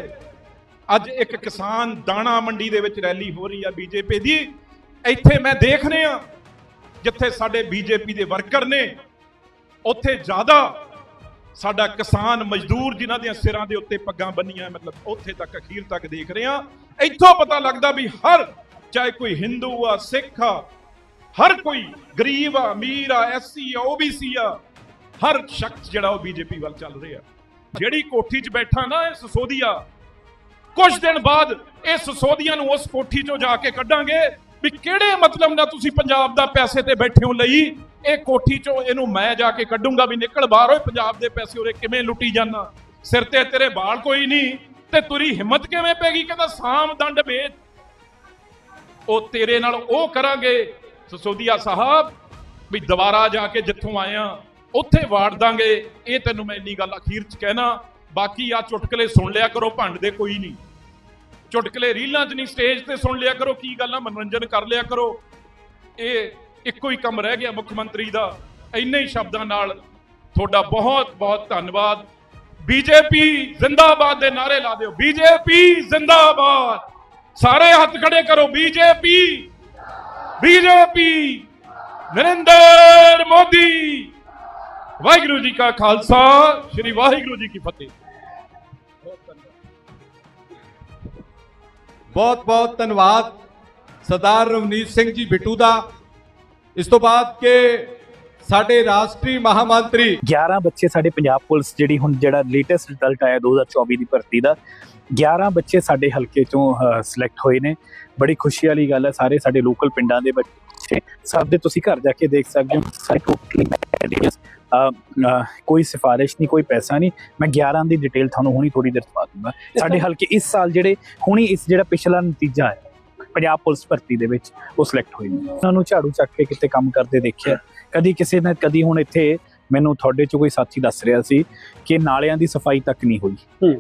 ਅੱਜ ਇੱਕ ਕਿਸਾਨ ਦਾਣਾ ਮੰਡੀ ਦੇ ਵਿੱਚ ਰੈਲੀ ਹੋ ਰਹੀ ਆ ਬੀਜੇਪੀ ਦੀ। ਇੱਥੇ ਮੈਂ ਦੇਖ ਰਿਹਾ ਜਿੱਥੇ ਸਾਡੇ ਬੀਜੇਪੀ ਦੇ ਵਰਕਰ ਨੇ, ਉੱਥੇ ਜ਼ਿਆਦਾ ਸਾਡਾ ਕਿਸਾਨ ਮਜ਼ਦੂਰ ਜਿਨ੍ਹਾਂ ਦੇ ਸਿਰਾਂ ਦੇ ਉੱਤੇ ਪੱਗਾਂ ਬੰਨੀਆਂ, ਮਤਲਬ ਉੱਥੇ ਤੱਕ ਅਖੀਰ ਤੱਕ ਦੇਖ ਰਹੇ। ਆ ਇੱਥੋਂ ਪਤਾ ਲੱਗਦਾ ਵੀ ਹਰ ਚਾਹੇ ਕੋਈ ਹਿੰਦੂ ਆ ਸਿੱਖ ਆ, ਹਰ ਕੋਈ ਗਰੀਬ ਆ, ਅਮੀਰ ਆ ਐਸਸੀ ਆ ਓਬੀਸੀ ਆ, ਹਰ ਸ਼ਖਸ ਜਿਹੜਾ ਉਹ ਬੀਜੇਪੀ ਵੱਲ ਚੱਲ ਰਿਹਾ। ਜਿਹੜੀ ਕੋਠੀ 'ਚ ਬੈਠਾ ਨਾ ਇਹ ਸਸੋਦੀਆ ਕੁਝ ਦਿਨ ਬਾਅਦ ਇਹ ਸਸੋਦੀਆਂ ਨੂੰ ਉਸ ਕੋਠੀ 'ਚੋਂ ਜਾ ਕੇ ਕੱਢਾਂਗੇ ਵੀ ਕਿਹੜੇ ਮਤਲਬ ਨਾਲ ਤੁਸੀਂ ਪੰਜਾਬ ਦਾ ਪੈਸੇ ਤੇ ਬੈਠੇ ਹੋ ਲਈ, ਇਹ ਕੋਠੀ 'ਚੋਂ ਇਹਨੂੰ ਮੈਂ ਜਾ ਕੇ ਕੱਢੂੰਗਾ ਵੀ ਨਿਕਲ ਬਾਹਰ ਓਏ, ਪੰਜਾਬ ਦੇ ਪੈਸੇ ਉਰੇ ਕਿਵੇਂ ਲੁੱਟੀ ਜਾਂਦਾ ਸਿਰ ਤੇ ਤੇਰੇ ਵਾਲ ਕੋਈ ਨਹੀਂ ਤੇ ਤੁਰੀ ਹਿੰਮਤ ਕਿਵੇਂ ਪੈ ਗਈ? ਕਹਿੰਦਾ ਸਾਮ ਦੰਡ ਵੇਚ ਉਹ ਤੇਰੇ ਨਾਲ ਉਹ ਕਰਾਂਗੇ। ਸਸੋਦੀਆ ਸਾਹਿਬ, ਵੀ ਦੁਬਾਰਾ ਜਾ ਕੇ ਜਿੱਥੋਂ ਆਇਆ ਉੱਥੇ ਵਾੜ ਦਾਂਗੇ। ਇਹ ਤੈਨੂੰ ਮੈਂ ਇੰਨੀ ਗੱਲ ਅਖੀਰ ਚ ਕਹਿਣਾ। ਬਾਕੀ ਆ ਚੁਟਕਲੇ ਸੁਣ ਲਿਆ ਕਰੋ, ਭੰਡ ਦੇ ਕੋਈ ਨਹੀਂ। ਚੁਟਕਲੇ ਰੀਲਾਂ 'ਚ ਨਹੀਂ, ਸਟੇਜ ਤੇ ਸੁਣ ਲਿਆ ਕਰੋ, ਕੀ ਗੱਲਾਂ ਮਨੋਰੰਜਨ ਕਰ ਲਿਆ ਕਰੋ। ਇਹ ਇੱਕੋ ਹੀ ਕੰਮ ਰਹਿ ਗਿਆ ਮੁੱਖ ਮੰਤਰੀ ਦਾ। ਇੰਨੇ ਹੀ ਸ਼ਬਦਾਂ ਨਾਲ ਤੁਹਾਡਾ ਬਹੁਤ ਬਹੁਤ ਧੰਨਵਾਦ। ਬੀਜੇਪੀ ਜ਼ਿੰਦਾਬਾਦ ਦੇ ਨਾਰੇ ਲਾ ਦਿਓ। ਬੀਜੇਪੀ ਜ਼ਿੰਦਾਬਾਦ। ਸਾਰੇ ਹੱਥ ਖੜੇ ਕਰੋ ਬੀਜੇਪੀ ਬੀਜੇਪੀ ਨਰਿੰਦਰ ਮੋਦੀ। ਵਾਹਿਗੁਰੂ ਜੀ ਕਾ ਖਾਲਸਾ ਸ੍ਰੀ ਵਾਹਿਗੁਰੂ ਜੀ ਕੀ ਫਤਿਹ। ਬਹੁਤ ਬਹੁਤ ਧੰਨਵਾਦ ਸਰਦਾਰ ਰਵਨੀਤ ਸਿੰਘ ਜੀ ਬਿੱਟੂ ਦਾ। ਇਸ ਤੋਂ ਬਾਅਦ ਕਿ ਸਾਡੇ ਰਾਸ਼ਟਰੀ ਮਹਾਮੰਤਰੀ 11 ਬੱਚੇ ਸਾਡੇ ਪੰਜਾਬ ਪੁਲਿਸ ਜਿਹੜੀ ਹੁਣ ਜਿਹੜਾ ਲੇਟੈਸਟ ਰਿਜ਼ਲਟ ਆਇਆ 2024 ਦੀ ਭਰਤੀ ਦਾ 11 ਬੱਚੇ ਸਾਡੇ ਹਲਕੇ ਚੋਂ ਸਿਲੈਕਟ ਹੋਏ ਨੇ। ਬੜੀ ਖੁਸ਼ੀ ਵਾਲੀ ਗੱਲ ਹੈ ਸਾਰੇ ਸਾਡੇ ਲੋਕਲ ਪਿੰਡਾਂ ਦੇ ਬੱਚੇ। ਸਭ ਦੇ ਤੁਸੀਂ ਘਰ ਜਾ ਕੇ ਦੇਖ ਸਕਦੇ ਹੋ ਮੈਡੀਅਸ ਕੋਈ ਸਿਫਾਰਿਸ਼ ਨਹੀਂ ਕੋਈ ਪੈਸਾ ਨਹੀਂ। ਮੈਂ 11 ਦੀ ਡਿਟੇਲ ਤੁਹਾਨੂੰ ਹੁਣੀ ਥੋੜੀ ਦੇਰ ਪਾ ਦੂੰਗਾ। ਸਾਡੇ ਹਲਕੇ ਇਸ ਸਾਲ ਜਿਹੜੇ ਹੁਣੀ ਇਸ ਜਿਹੜਾ ਪਿਛਲਾ ਨਤੀਜਾ ਹੈ ਪੰਜਾਬ ਪੁਲਿਸ ਭਰਤੀ ਦੇ ਵਿੱਚ ਉਹ ਸਿਲੈਕਟ ਹੋਏ ਨੇ। ਉਹਨਾਂ ਨੂੰ ਝਾੜੂ ਚੱਕ ਕੇ ਕਿਤੇ ਕੰਮ ਕਰਦੇ ਦੇਖਿਆ। ਕਦੀ ਕਿਸੇ ਨੇ ਕਦੀ ਹੁਣ ਇੱਥੇ ਮੈਨੂੰ ਤੁਹਾਡੇ ਚ ਕੋਈ ਸਾਥੀ ਦੱਸ ਰਿਹਾ ਸੀ ਕਿ ਨਾਲਿਆਂ ਦੀ ਸਫ਼ਾਈ ਤੱਕ ਨਹੀਂ ਹੋਈ।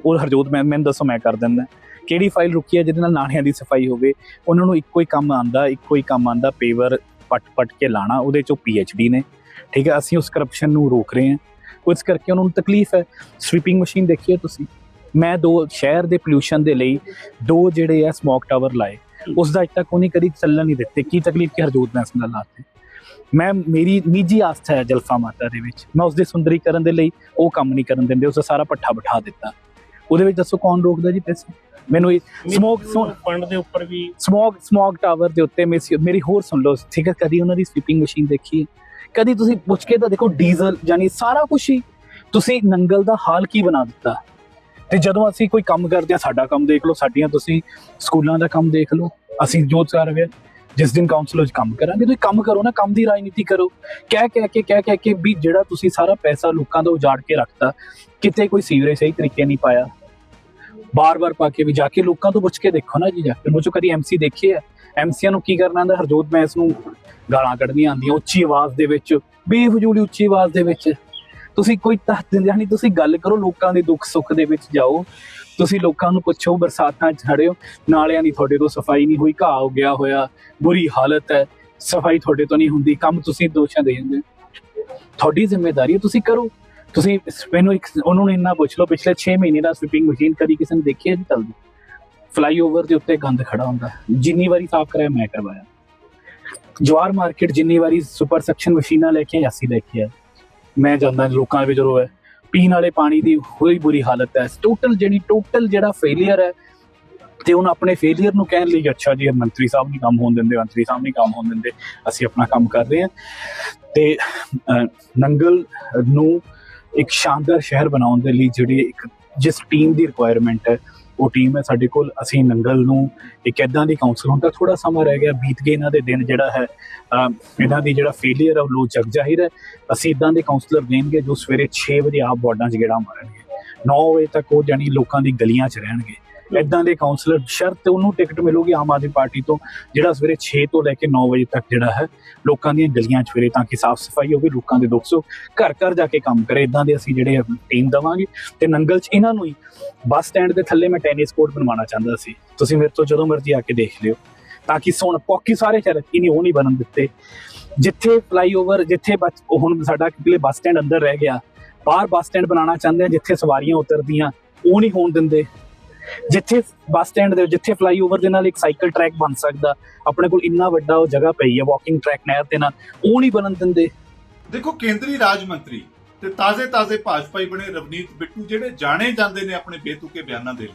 ਉਹ ਹਰਜੋਤ ਮੈਂ ਮੈਨੂੰ ਦੱਸੋ ਮੈਂ ਕਰ ਦਿੰਦਾ। ਕਿਹੜੀ ਫਾਈਲ ਰੁਕੀ ਹੈ ਜਿਹਦੇ ਨਾਲ ਨਾਲਿਆਂ ਦੀ ਸਫ਼ਾਈ ਹੋਵੇ? ਉਹਨਾਂ ਨੂੰ ਇੱਕੋ ਹੀ ਕੰਮ ਆਂਦਾ ਇੱਕੋ ਹੀ ਕੰਮ ਆਂਦਾ ਪੇਵਰ ਪਟ ਪਟ ਕੇ ਲਾਣਾ ਉਹਦੇ ਚੋਂ ਡੀ ਨੇ। ਠੀਕ ਹੈ ਅਸੀਂ ਉਸ ਕਰਪਸ਼ਨ ਨੂੰ ਰੋਕ ਰਹੇ ਹਾਂ। ਉਸ ਕਰਕੇ ਉਹਨਾਂ ਨੂੰ ਤਕਲੀਫ ਹੈ। ਸਵੀਪਿੰਗ ਮਸ਼ੀਨ ਦੇਖੀਏ ਤੁਸੀਂ। ਮੈਂ ਦੋ ਸ਼ਹਿਰ ਦੇ ਪੋਲੂਸ਼ਨ ਦੇ ਲਈ ਦੋ ਜਿਹੜੇ ਆ ਸਮੋਕ ਟਾਵਰ ਲਾਏ। ਉਸ ਦਾ ਅਜੇ ਤੱਕ ਉਹਨੇ ਕਦੀ ਚੱਲਣ ਨਹੀਂ ਦਿੱਤੇ। ਕੀ ਤਕਲੀਫ ਕਿ ਹਰਜੋਤ ਮੈਂ ਨਾਲ ਲਾਤੇ? ਮੈਂ ਮੇਰੀ ਨਿੱਜੀ ਆਸਥਾ ਹੈ ਜਲਫਾ ਮਾਤਾ ਦੇ ਵਿੱਚ। ਮੈਂ ਉਸ ਦੇ ਸੁੰਦਰੀਕਰਨ ਦੇ ਲਈ ਉਹ ਕੰਮ ਨਹੀਂ ਕਰਨ ਦਿੰਦੇ ਉਸ ਦਾ ਸਾਰਾ ਪੱਠਾ ਬਿਠਾ ਦਿੱਤਾ। ਉਹਦੇ ਵਿੱਚ ਦੱਸੋ ਕੌਣ ਰੋਕਦਾ ਜੀ ਪੈਸੇ? ਮੈਨੂੰ ਸਮੋਕ ਫੰਡ ਦੇ ਉੱਪਰ ਵੀ ਸਮੋਕ ਸਮੋਕ ਟਾਵਰ ਦੇ ਉੱਤੇ ਮੇਰੀ ਹੋਰ ਸੁਣ ਲਓ। ਠੀਕ ਹੈ ਕਦੀ ਉਹਨਾਂ ਦੀ ਸਵੀਪਿੰਗ ਮਸ਼ੀਨ ਦੇਖੀ ਹੈ? ਕਦੀ ਤੁਸੀਂ ਪੁੱਛ ਕੇ ਤਾਂ ਦੇਖੋ ਡੀਜ਼ਲ ਯਾਨੀ ਸਾਰਾ ਕੁਝ ਹੀ। ਤੁਸੀਂ ਨੰਗਲ ਦਾ ਹਾਲ ਕੀ ਬਣਾ ਦਿੱਤਾ? ਤੇ ਜਦੋਂ ਅਸੀਂ ਕੋਈ ਕੰਮ ਕਰਦੇ ਆ ਸਾਡਾ ਕੰਮ ਦੇਖ ਲਓ ਸਾਡੀਆਂ ਤੁਸੀਂ ਸਕੂਲਾਂ ਦਾ ਕੰਮ ਦੇਖ ਲਓ। ਅਸੀਂ ਜੋ ਕਰ ਰਹੇ ਹਾਂ, ਜਿਸ ਦਿਨ ਕਾਉਂਸਲ ਵਿੱਚ ਕੰਮ ਕਰਾਂਗੇ, ਤੁਸੀਂ ਕੰਮ ਕਰੋ ਨਾ, ਕੰਮ ਦੀ ਰਾਜਨੀਤੀ ਕਰੋ। ਕਹਿ ਕਹਿ ਕੇ ਕਹਿ ਕਹਿ ਕੇ ਵੀ ਜਿਹੜਾ ਤੁਸੀਂ ਸਾਰਾ ਪੈਸਾ ਲੋਕਾਂ ਦਾ ਉਜਾੜ ਕੇ ਰੱਖਤਾ, ਕਿਤੇ ਕੋਈ ਸੀਵਰੇਜ ਸਹੀ ਤਰੀਕੇ ਨਹੀਂ ਪਾਇਆ। ਬਾਰ-ਬਾਰ ਪਾ ਕੇ ਵੀ ਜਾ ਕੇ ਲੋਕਾਂ ਤੋਂ ਪੁੱਛ ਕੇ ਦੇਖੋ ਨਾ ਜੀ, ਜਾ ਕੇ। ਮੁਝੇ ਕਦੀ ਐਮਸੀ ਦੇਖੇ ਹੈ ਐਮਸੀਆਂ ਨੂੰ ਕੀ ਕਰਨਾ ਆਂਦਾ ਹਰਜੋਤ ਮੈਂ ਨੂੰ ਗਾਲਾਂ ਕੱਢਣੀਆਂ ਆਉਂਦੀਆਂ, ਉੱਚੀ ਆਵਾਜ਼ ਦੇ ਵਿੱਚ, ਬੇਫਜ਼ੂਲੀ ਉੱਚੀ ਆਵਾਜ਼ ਦੇ ਵਿੱਚ। ਤੁਸੀਂ ਕੋਈ ਤਹਤ ਦਿੰਦੇ ਨਹੀਂ ਤੁਸੀਂ ਗੱਲ ਕਰੋ ਲੋਕਾਂ ਦੇ ਦੁੱਖ ਸੁੱਖ ਦੇ ਵਿੱਚ ਜਾਓ। ਤੁਸੀਂ ਲੋਕਾਂ ਨੂੰ ਪੁੱਛੋ ਬਰਸਾਤਾਂ 'ਚ ਖੜੇ ਨਾਲਿਆਂ ਦੀ ਤੁਹਾਡੇ ਤੋਂ ਸਫ਼ਾਈ ਨਹੀਂ ਹੋਈ ਘਾਹ ਹੋ ਗਿਆ ਹੋਇਆ ਬੁਰੀ ਹਾਲਤ ਹੈ ਸਫ਼ਾਈ ਤੁਹਾਡੇ ਤੋਂ ਨਹੀਂ ਹੁੰਦੀ ਕੰਮ ਤੁਸੀਂ ਦੋਸ਼ਾਂ ਦੇ ਜਾਂਦੇ ਤੁਹਾਡੀ ਜ਼ਿੰਮੇਵਾਰੀ ਹੈ ਤੁਸੀਂ ਕਰੋ। ਤੁਸੀਂ ਮੈਨੂੰ ਇੱਕ ਉਹਨਾਂ ਨੂੰ ਇੰਨਾ ਪੁੱਛ ਲਓ ਪਿਛਲੇ 6 ਮਹੀਨੇ ਦਾ ਸਵੀਪਿੰਗ ਮਸ਼ੀਨ ਕਦੀ ਕਿਸੇ ਨੇ ਦੇਖੀ ਹੈ ਜੀ ਚੱਲਦੀ ਫਲਾਈਓਵਰ ਦੇ ਉੱਤੇ ਗੰਦ ਖੜਾ ਹੁੰਦਾ ਜਿੰਨੀ ਵਾਰੀ ਸਾਫ਼ ਕਰਾਇਆ ਮੈਂ ਕਰਵਾਇਆ। ਜਵਾਰ ਮਾਰਕੀਟ ਜਿੰਨੀ ਵਾਰੀ ਸੁਪਰ ਸੈਕਸ਼ਨ ਮਸ਼ੀਨਾਂ ਲੈ ਕੇ ਆਏ, ਅਸੀਂ ਲੈ ਕੇ ਆਏ। ਮੈਂ ਜਾਂਦਾ ਲੋਕਾਂ ਦੇ ਵਿੱਚ ਜਦੋਂ ਹੈ, ਪੀਣ ਵਾਲੇ ਪਾਣੀ ਦੀ ਹੋਈ ਬੁਰੀ ਹਾਲਤ ਹੈ। ਟੋਟਲ ਜਿਹੜੀ ਟੋਟਲ ਜਿਹੜਾ ਫੇਲਿਅਰ ਹੈ, ਤੇ ਉਹਨਾਂ ਆਪਣੇ ਫੇਲਿਅਰ ਨੂੰ ਕਹਿਣ ਲਈ ਅੱਛਾ ਜੀ, ਮੰਤਰੀ ਸਾਹਿਬ ਨਹੀਂ ਕੰਮ ਹੋਣ ਦਿੰਦੇ, ਮੰਤਰੀ ਸਾਹਿਬ ਨਹੀਂ ਕੰਮ ਹੋਣ ਦਿੰਦੇ, ਅਸੀਂ ਆਪਣਾ ਕੰਮ ਕਰ ਰਹੇ ਹਾਂ। ਤੇ ਨੰਗਲ ਨੂੰ ਇੱਕ ਸ਼ਾਨਦਾਰ ਸ਼ਹਿਰ ਬਣਾਉਣ ਦੇ ਲਈ ਜਿਹੜੀ ਇੱਕ, ਜਿਸ ਟੀਮ ਦੀ ਰਿਕੁਆਇਰਮੈਂਟ ਹੈ ਉਹ ਟੀਮ ਹੈ ਸਾਡੇ ਕੋਲ, ਅਸੀਂ ਨੰਗਲ ਨੂੰ ਇੱਕ ਐਦਾਂ ਦੀ ਕਾਉਂਸਲ ਹੁੰਦਾ ਤਾਂ ਥੋੜਾ ਸਮਾਂ ਰਹਿ ਗਿਆ, ਬੀਤ ਗਏ ਇਹਨਾਂ ਦੇ ਦਿਨ ਜਿਹੜਾ ਹੈ ਇਹਨਾਂ ਦੀ ਜਿਹੜਾ ਫੇਲਿਅਰ ਹੈ ਉਹ ਲੋ ਜਗ ਜ਼ਾਹਿਰ ਹੈ। ਅਸੀਂ ਇਦਾਂ ਦੇ ਕਾਉਂਸਲਰ ਦੇਣਗੇ ਜੋ ਸਵੇਰੇ 6 ਵਜੇ ਆਪ ਵਾਰਡਾਂ 'ਚ ਗੇੜਾ ਮਾਰਨਗੇ। 9 ਵਜੇ ਤੱਕ ਉਹ ਜਾਨੀ ਲੋਕਾਂ ਦੀ ਗਲੀਆਂ 'ਚ ਰਹਿਣਗੇ। ਇਦਾਂ ਦੇ ਕਾਉਂਸਲਰ ਸ਼ਰਤ ਉਹਨੂੰ ਟਿਕਟ ਮਿਲੂਗੀ ਆਮ ਆਦਮੀ ਪਾਰਟੀ ਤੋਂ, ਜਿਹੜਾ ਸਵੇਰੇ 6 ਤੋਂ ਲੈ ਕੇ 9 ਵਜੇ ਤੱਕ ਜਿਹੜਾ ਹੈ, ਲੋਕਾਂ ਦੀਆਂ ਗਲੀਆਂ 'ਚ ਫਿਰੇ ਤਾਂ ਕਿ ਸਾਫ਼ ਸਫ਼ਾਈ ਹੋਵੇ, ਲੋਕਾਂ ਦੇ ਦੁੱਖ ਸੁੱਖ, ਘਰ ਘਰ ਜਾ ਕੇ ਕੰਮ ਕਰੇ ਇਦਾਂ ਦੇ ਅਸੀਂ ਜਿਹੜੇ ਟੀਮ ਦਵਾਂਗੇ ਤੇ ਨੰਗਲ 'ਚ ਇਹਨਾਂ ਨੂੰ ਹੀ ਬੱਸ ਸਟੈਂਡ ਦੇ ਥੱਲੇ ਮੈਂ ਟੈਨਿਸ ਕੋਰਟ ਬਣਵਾਉਣਾ ਚਾਹੁੰਦਾ ਸੀ। ਤੁਸੀਂ ਮੇਰੇ ਤੋਂ ਜਦੋਂ ਮਰਜ਼ੀ ਆ ਕੇ ਦੇਖ ਲਿਓ, ਤਾਂ ਕਿ ਸੋਣ ਪੌਕੀ ਸਾਰੇ ਸ਼ਹਿਰ ਨਹੀਂ ਉਹ ਨਹੀਂ ਬਣਨ ਦਿੱਤੇ। ਜਿੱਥੇ ਫਲਾਈਓਵਰ ਜਿੱਥੇ ਬੱਸ ਹੁਣ ਸਾਡਾ ਕਿਲੇ ਬੱਸ ਸਟੈਂਡ ਅੰਦਰ ਰਹਿ ਗਿਆ, ਬਾਹਰ ਬੱਸ ਸਟੈਂਡ ਬਣਾਉਣਾ ਚਾਹੁੰਦੇ ਆ, ਜਿੱਥੇ ਸਵਾਰੀਆਂ ਉਤਰਦੀਆਂ, ਉਹ ਨਹੀਂ ਹੋਣ ਦਿੰਦੇ। ਜਿੱਥੇ ਬੱਸ ਸਟੈਂਡ ਦੇ ਜਿੱਥੇ ਫਲਾਈਓਵਰ ਦੇ ਨਾਲ ਇੱਕ ਸਾਈਕਲ ਟਰੈਕ ਬਣ ਸਕਦਾ। ਆਪਣੇ ਕੋਲ ਇੰਨਾ ਵੱਡਾ ਉਹ ਜਗ੍ਹਾ ਪਈ ਹੈ ਵਾਕਿੰਗ ਟਰੈਕ ਨਹਿਰ ਦੇ ਨਾਲ। ਉਹ ਨਹੀਂ ਬਣਨ ਦਿੰਦੇ। ਦੇਖੋ, ਕੇਂਦਰੀ ਰਾਜ ਮੰਤਰੀ ਤੇ ਤਾਜ਼ੇ-ਤਾਜ਼ੇ ਭਾਜਪਾਈ ਬਣੇ ਰਵਨੀਤ ਬਿੱਟੂ ਜਿਹੜੇ ਜਾਣੇ ਜਾਂਦੇ ਨੇ ਆਪਣੇ ਬੇਤੁਕੇ ਬਿਆਨਾਂ ਦੇ ਲਈ।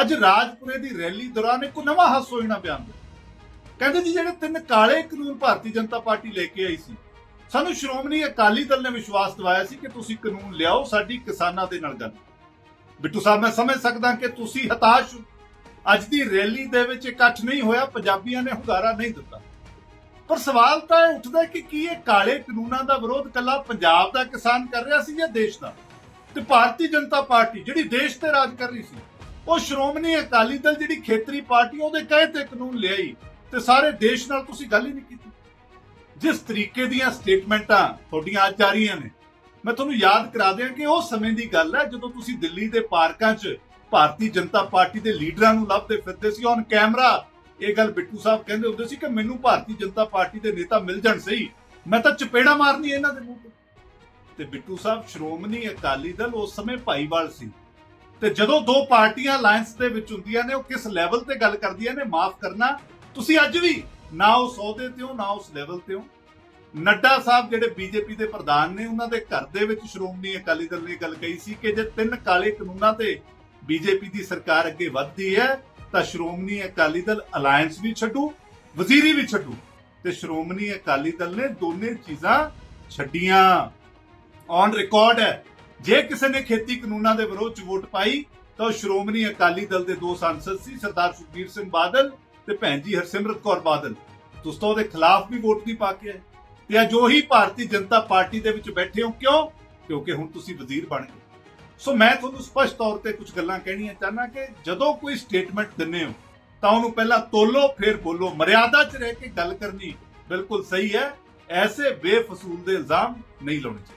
ਅੱਜ ਰਾਜਪੁਰੇ ਦੀ ਰੈਲੀ ਦੌਰਾਨ ਇੱਕ ਨਵਾਂ ਹਾਸੋਹੀਣਾ ਬਿਆਨ ਦਿੱਤਾ। ਕਹਿੰਦੇ ਜੀ, ਜਿਹੜੇ ਤਿੰਨ ਕਾਲੇ ਕਾਨੂੰਨ ਭਾਰਤੀ ਜਨਤਾ ਪਾਰਟੀ ਲੈ ਕੇ ਆਈ ਸੀ, ਸਾਨੂੰ ਸ਼੍ਰੋਮਣੀ ਅਕਾਲੀ ਦਲ ਨੇ ਵਿਸ਼ਵਾਸ ਦਿਵਾਇਆ ਸੀ ਕਿ ਤੁਸੀਂ ਕਾਨੂੰਨ ਲਿਆਓ, ਸਾਡੀ ਕਿਸਾਨਾਂ ਦੇ ਨਾਲ ਗੱਲ ਬਿੱਟੂ ਸਾਹਿਬ ਮੈਂ ਸਮਝ ਸਕਦਾ ਕਿ ਤੁਸੀਂ ਹਤਾਸ਼ ਹੋ। ਅੱਜ ਦੀ ਰੈਲੀ ਦੇ ਵਿੱਚ ਇਕੱਠ ਨਹੀਂ ਹੋਇਆ, ਪੰਜਾਬੀਆਂ ਨੇ ਹੁੰਗਾਰਾ ਨਹੀਂ ਦਿੱਤਾ। ਪਰ ਸਵਾਲ ਤਾਂ ਇਹ ਉੱਠਦਾ ਕਿ ਕੀ ਇਹ ਕਾਲੇ ਕਾਨੂੰਨਾਂ ਦਾ ਵਿਰੋਧ ਕੱਲਾ ਪੰਜਾਬ ਦਾ ਕਿਸਾਨ ਕਰ ਰਿਹਾ ਸੀ ਜਾਂ ਦੇਸ਼ ਦਾ? ਤੇ ਭਾਰਤੀ ਜਨਤਾ ਪਾਰਟੀ, ਜਿਹੜੀ ਦੇਸ਼ ਤੇ ਰਾਜ ਕਰ ਰਹੀ ਸੀ, ਉਹ ਸ਼੍ਰੋਮਣੀ ਅਕਾਲੀ ਦਲ ਜਿਹੜੀ ਖੇਤਰੀ ਪਾਰਟੀ, ਉਹਦੇ ਕਹੇ ਤੇ ਕਾਨੂੰਨ ਲਿਆਈ ਤੇ ਸਾਰੇ ਦੇਸ਼ ਨਾਲ ਤੁਸੀਂ ਗੱਲ ਹੀ ਨਹੀਂ ਕੀਤੀ। ਜਿਸ ਤਰੀਕੇ ਦੀਆਂ ਸਟੇਟਮੈਂਟਾਂ ਤੁਹਾਡੀਆਂ ਅੱਜ ਆ ਰਹੀਆਂ ਨੇ ਮੈਂ ਤੁਹਾਨੂੰ ਯਾਦ ਕਰਾ ਦਿਆਂ ਕਿ ਉਹ ਸਮੇਂ ਦੀ ਗੱਲ ਹੈ ਜਦੋਂ ਤੁਸੀਂ ਦਿੱਲੀ ਦੇ ਪਾਰਕਾਂ 'ਚ ਭਾਰਤੀ ਜਨਤਾ ਪਾਰਟੀ ਦੇ ਲੀਡਰਾਂ ਨੂੰ ਲੱਭਦੇ ਫਿਰਦੇ ਸੀ। ਔਨ ਕੈਮਰਾ ਇਹ ਗੱਲ ਬਿੱਟੂ ਸਾਹਿਬ ਕਹਿੰਦੇ ਹੁੰਦੇ ਸੀ ਕਿ ਮੈਨੂੰ ਭਾਰਤੀ ਜਨਤਾ ਪਾਰਟੀ ਦੇ ਨੇਤਾ ਮਿਲ ਜਾਣ ਸਹੀ। ਮੈਂ ਤਾਂ ਚਪੇੜਾ ਮਾਰਨੀ ਇਹਨਾਂ ਦੇ ਮੂੰਹ ਤੇ। ਤੇ ਬਿੱਟੂ ਸਾਹਿਬ, ਸ਼੍ਰੋਮਣੀ ਅਕਾਲੀ ਦਲ ਉਸ ਸਮੇਂ ਭਾਈਵਾਲ ਸੀ। ਤੇ ਜਦੋਂ ਦੋ ਪਾਰਟੀਆਂ ਅਲਾਈਅੰਸ ਦੇ ਵਿੱਚ ਹੁੰਦੀਆਂ ਨੇ, ਉਹ ਕਿਸ ਲੈਵਲ ਤੇ ਗੱਲ ਕਰਦੀਆਂ ਨੇ, ਮਾਫ ਕਰਨਾ। ਤੁਸੀਂ ਅੱਜ ਵੀ ਨਾ ਉਸ ਅਹੁਦੇ ਤੇ ਹੋ, ਨਾ ਉਸ ਲੈਵਲ ਤੇ ਹੋ। ਨੱਡਾ ਸਾਹਿਬ ਜਿਹੜੇ ਬੀਜੇਪੀ ਦੇ ਪ੍ਰਧਾਨ ਨੇ, ਉਹਨਾਂ ਦੇ ਘਰ ਦੇ ਵਿੱਚ ਸ਼੍ਰੋਮਣੀ ਅਕਾਲੀ ਦਲ ਨੇ ਗੱਲ ਕਹੀ ਸੀ ਕਿ ਜੇ ਤਿੰਨ ਕਾਲੇ ਕਾਨੂੰਨਾਂ ਤੇ ਬੀਜੇਪੀ ਦੀ ਸਰਕਾਰ ਅੱਗੇ ਵੱਧਦੀ ਹੈ, ਤਾਂ ਸ਼੍ਰੋਮਣੀ ਅਕਾਲੀ ਦਲ ਅਲਾਈਅੰਸ ਵੀ ਛੱਡੂ, ਵਜ਼ੀਰੀ ਵੀ ਛੱਡੂ। ਤੇ ਸ਼੍ਰੋਮਣੀ ਅਕਾਲੀ ਦਲ ਨੇ ਦੋਨੇ ਚੀਜ਼ਾਂ ਛੱਡੀਆਂ। ਔਨ ਰਿਕਾਰਡ ਹੈ, ਜੇ ਕਿਸੇ ਨੇ ਖੇਤੀ ਕਾਨੂੰਨਾਂ ਦੇ ਵਿਰੋਧ ਚ ਵੋਟ ਪਾਈ, ਤਾਂ ਉਹ ਸ਼੍ਰੋਮਣੀ ਅਕਾਲੀ ਦਲ ਦੇ ਦੋ ਸੰਸਦ ਸੀ, ਸਰਦਾਰ ਸੁਖਬੀਰ ਸਿੰਘ ਬਾਦਲ ਤੇ ਭੈਣ ਜੀ ਹਰਸਿਮਰਤ ਕੌਰ ਬਾਦਲ। ਤੁਸੀਂ ਤਾਂ ਉਹਦੇ ਖਿਲਾਫ ਵੀ ਵੋਟ ਨਹੀਂ ਪਾ ਕੇ ਆਏ। ਤੇ ਅੱਜ ਉਹੀ ਭਾਰਤੀ ਜਨਤਾ ਪਾਰਟੀ ਦੇ ਵਿੱਚ ਬੈਠੇ ਹੋ, ਕਿਉਂ? ਕਿਉਂਕਿ ਹੁਣ ਤੁਸੀਂ ਵਜ਼ੀਰ ਬਣ ਗਏ। ਸੋ ਮੈਂ ਤੁਹਾਨੂੰ ਸਪਸ਼ਟ ਤੌਰ ਤੇ ਕੁਝ ਗੱਲਾਂ ਕਹਿਣੀਆਂ ਚਾਹਨਾ ਕਿ ਜਦੋਂ ਕੋਈ ਸਟੇਟਮੈਂਟ ਦਿੰਨੇ ਹੋ, ਤਾਂ ਉਹਨੂੰ ਪਹਿਲਾਂ ਤੋਲੋ, ਫਿਰ ਬੋਲੋ। ਮਰਿਆਦਾ 'ਚ ਰਹਿ ਕੇ ਗੱਲ ਕਰਨੀ ਬਿਲਕੁਲ ਸਹੀ ਹੈ। ਐਸੇ ਬੇਫਸੂਲ ਦੇ ਇਲਜ਼ਾਮ ਨਹੀਂ ਲਾਉਣੇ ਚਾਹੀਦੇ।